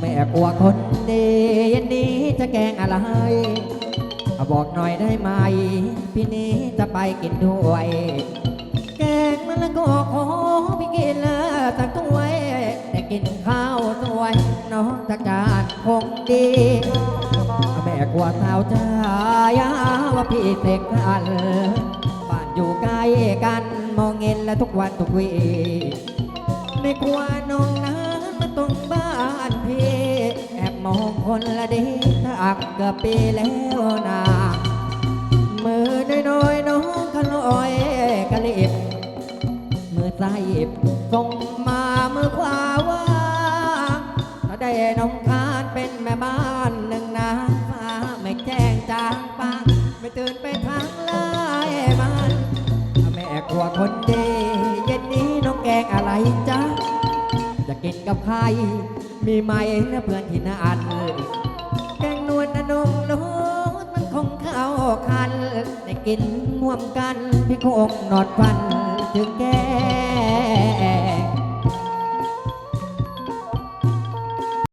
แม่กลัวคนดีย็นนี้จะแกงอะไร บอกหน่อยได้ไหม พี่นี้จะไปกินด้วย แกงมะละกอขอพี่กินละสักถ้วยแต่กินข้าวสวยน้องตะการคงดีแม่กลัวสาวจ้ายาว่าพี่เสกคันบ้านอยู่ใกล้กันมองเงินและทุกวันทุกวีไม่กลัวน้องนั้นมาตรงบ้าน คนละดีถ้าอักกือบปีแล้วนะมือน้อยๆน้องขลอยกะลิบมือซ้ายหยิบส่งมามือขวาว่างถ้าได้น้องคานเป็นแม่บ้านหนึ่งนาฟ้าไม่แจ้งจางปางไม่ตื่นไปทางไล่มันแม่กลัวคนดีเย็นนี้น้องแกงอะไรจ๊ะจะกินกับใครมีไหมนะเพื่อนที่นั่น กินร่วมกันพี่คงนอดฟันถึงแก้